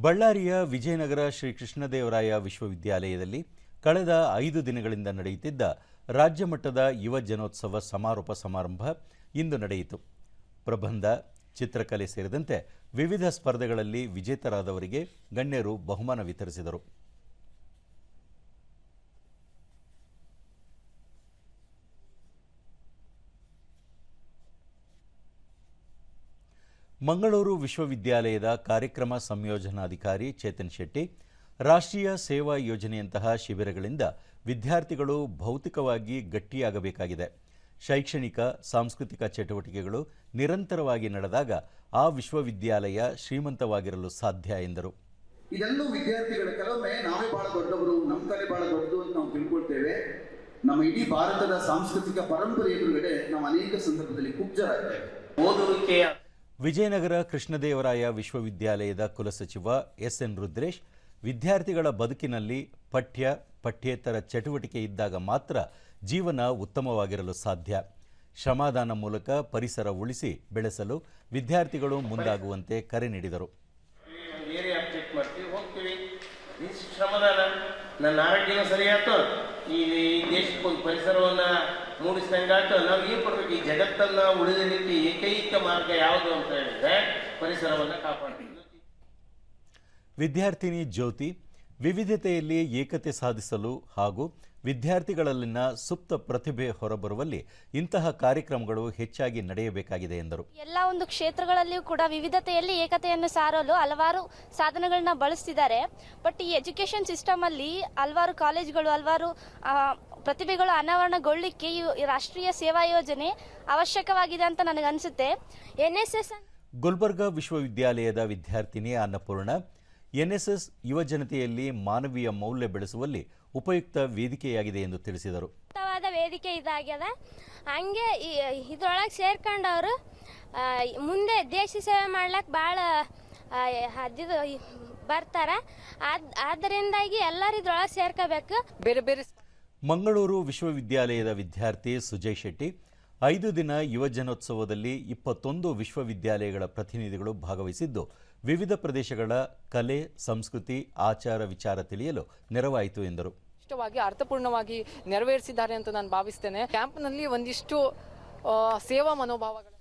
ಬಳ್ಳಾರಿಯ ವಿಜಯನಗರ ಶ್ರೀ ಕೃಷ್ಣದೇವರಾಯ ವಿಶ್ವವಿದ್ಯಾಲಯದಲ್ಲಿ ಕಳೆದ ಐದು ದಿನಗಳಿಂದ ನಡೆಯುತ್ತಿದ್ದ ರಾಜ್ಯ ಮಟ್ಟದ ಯುವ ಜನೋತ್ಸವ ಸಮಾರೋಪ ಸಮಾರಂಭ ಇಂದು ನಡೆಯಿತು. ಪ್ರಬಂಧ, ಚಿತ್ರಕಲೆ ಸೇರಿದಂತೆ ವಿವಿಧ ಸ್ಪರ್ಧೆಗಳಲ್ಲಿ ವಿಜೇತರಾದವರಿಗೆ ಗಣ್ಯರು ಬಹುಮಾನ ವಿತರಿಸಿದರು. ಮಂಗಳೂರು ವಿಶ್ವವಿದ್ಯಾಲಯದ ಕಾರ್ಯಕ್ರಮ ಸಂಯೋಜನಾಧಿಕಾರಿ ಚೇತನ್ ಶೆಟ್ಟಿ ರಾಷ್ಟ್ರೀಯ ಸೇವಾ ಯೋಜನೆಯಂತಹ ಶಿಬಿರಗಳಿಂದ ವಿದ್ಯಾರ್ಥಿಗಳು ಭೌತಿಕವಾಗಿ ಗಟ್ಟಿಯಾಗಬೇಕಾಗಿದೆ. ಶೈಕ್ಷಣಿಕ ಸಾಂಸ್ಕೃತಿಕ ಚಟುವಟಿಕೆಗಳು ನಿರಂತರವಾಗಿ ನಡೆದಾಗ ಆ ವಿಶ್ವವಿದ್ಯಾಲಯ ಶ್ರೀಮಂತವಾಗಿರಲು ಸಾಧ್ಯ ಎಂದರು. ಇದೆಲ್ಲೂ ವಿದ್ಯಾರ್ಥಿಗಳ ಕೆಲವೊಮ್ಮೆ ನಾವೇ ಬಹಳ ದೊಡ್ಡವರು ನಮ್ಮ ಕಲೆ ಬಹಳ ದೊಡ್ಡದು ಅಂತ ನಾವು ತಿಳ್ಕೊಳ್ತೇವೆ. ನಮ್ಮ ಇಡೀ ಭಾರತದ ಸಾಂಸ್ಕೃತಿಕ ಪರಂಪರೆ ಎದುರುಗಡೆ ನಾವು ಅನೇಕ ಸಂದರ್ಭದಲ್ಲಿ ಕುಬ್ಜರಾಗ್ತೇವೆ. ಓದುವಿಕೆಯ ವಿಜಯನಗರ ಕೃಷ್ಣದೇವರಾಯ ವಿಶ್ವವಿದ್ಯಾಲಯದ ಕುಲಸಚಿವ ಎಸ್ ಎನ್ ರುದ್ರೇಶ್ ವಿದ್ಯಾರ್ಥಿಗಳ ಬದುಕಿನಲ್ಲಿ ಪಠ್ಯ, ಪಠ್ಯೇತರ ಚಟುವಟಿಕೆ ಇದ್ದಾಗ ಮಾತ್ರ ಜೀವನ ಉತ್ತಮವಾಗಿರಲು ಸಾಧ್ಯ. ಶ್ರಮಾದಾನ ಮೂಲಕ ಪರಿಸರ ಉಳಿಸಿ ಬೆಳೆಸಲು ವಿದ್ಯಾರ್ಥಿಗಳು ಮುಂದಾಗುವಂತೆ ಕರೆ ನೀಡಿದರು. ನನ್ನ ಆಯ್ತು ಈ ದೇಶಕ್ಕೆ ಒಂದು ಪರಿಸರವನ್ನು ಮೂಡಿಸಿದಂಗಾಯ್ತು ನಾವು ಏನು ಕೊಡ್ಬೇಕು ಈ ಜಗತ್ತನ್ನು ಉಳಿದಲಿಕ್ಕೆ ಏಕೈಕ ಮಾರ್ಗ ಯಾವುದು ಅಂತ ಹೇಳಿದ್ರೆ ಪರಿಸರವನ್ನ ಕಾಪಾಡ್ತೀವಿ. ವಿದ್ಯಾರ್ಥಿನಿ ಜ್ಯೋತಿ ವಿವಿಧತೆಯಲ್ಲಿ ಏಕತೆ ಸಾಧಿಸಲು ಹಾಗೂ ವಿದ್ಯಾರ್ಥಿಗಳಲ್ಲಿನ ಸುಪ್ತ ಪ್ರತಿಭೆ ಹೊರಬರುವಲ್ಲಿ ಇಂತಹ ಕಾರ್ಯಕ್ರಮಗಳು ಹೆಚ್ಚಾಗಿ ನಡೆಯಬೇಕಾಗಿದೆ ಎಂದರು. ಎಲ್ಲ ಒಂದು ಕ್ಷೇತ್ರಗಳಲ್ಲಿಯೂ ಕೂಡ ವಿವಿಧತೆಯಲ್ಲಿ ಏಕತೆಯನ್ನು ಸಾರಲು ಹಲವಾರು ಸಾಧನಗಳನ್ನ ಬಳಸ್ತಿದ್ದಾರೆ. ಬಟ್ ಈ ಎಜುಕೇಷನ್ ಸಿಸ್ಟಮಲ್ಲಿ ಹಲವಾರು ಕಾಲೇಜುಗಳು ಹಲವಾರು ಪ್ರತಿಭೆಗಳು ಅನಾವರಣಗೊಳ್ಳಿಕ್ಕೆ ಈ ರಾಷ್ಟ್ರೀಯ ಸೇವಾ ಯೋಜನೆ ಅವಶ್ಯಕವಾಗಿದೆ ಅಂತ ನನಗನ್ಸುತ್ತೆ. ಎನ್ ಎಸ್ ಎಸ್ ಗುಲ್ಬರ್ಗಾ ವಿಶ್ವವಿದ್ಯಾಲಯದ ವಿದ್ಯಾರ್ಥಿನಿ ಅನ್ನಪೂರ್ಣ ಎನ್ಎಸ್ಎಸ್ ಯುವಜನತೆಯಲ್ಲಿ ಮಾನವೀಯ ಮೌಲ್ಯ ಬೆಳೆಸುವಲ್ಲಿ ಉಪಯುಕ್ತ ವೇದಿಕೆಯಾಗಿದೆ ಎಂದು ತಿಳಿಸಿದರು. ಉತ್ತಮವಾದ ವೇದಿಕೆ ಇದಾಗ್ಯದ. ಹಂಗೆ ಇದ್ರೊಳಗೆ ಸೇರ್ಕೊಂಡವರು ಮುಂದೆ ದೇಶ ಸೇವೆ ಮಾಡ್ಲಕ್ಕೆ ಭಾಳ ಅದಿದು ಬರ್ತಾರೆ. ಆದ್ ಆದ್ದರಿಂದಾಗಿ ಎಲ್ಲರೂ ಇದ್ರೊಳಗೆ ಸೇರ್ಕೋಬೇಕು. ಬೇರೆ ಬೇರೆ ಮಂಗಳೂರು ವಿಶ್ವವಿದ್ಯಾಲಯದ ವಿದ್ಯಾರ್ಥಿ ಸುಜಯ್ ಶೆಟ್ಟಿ ಐದು ದಿನ ಯುವಜನೋತ್ಸವದಲ್ಲಿ ಇಪ್ಪತ್ತೊಂದು ವಿಶ್ವವಿದ್ಯಾಲಯಗಳ ಪ್ರತಿನಿಧಿಗಳು ಭಾಗವಹಿಸಿದ್ದು ವಿವಿಧ ಪ್ರದೇಶಗಳ ಕಲೆ, ಸಂಸ್ಕೃತಿ, ಆಚಾರ, ವಿಚಾರ ತಿಳಿಯಲು ನೆರವಾಯಿತು ಎಂದರು. ಇಷ್ಟವಾಗಿ ಅರ್ಥಪೂರ್ಣವಾಗಿ ನೆರವೇರಿಸಿದ್ದಾರೆ ಅಂತ ನಾನು ಭಾವಿಸ್ತೇನೆ. ಕ್ಯಾಂಪ್ನಲ್ಲಿ ಒಂದಿಷ್ಟು ಸೇವಾ ಮನೋಭಾವಗಳು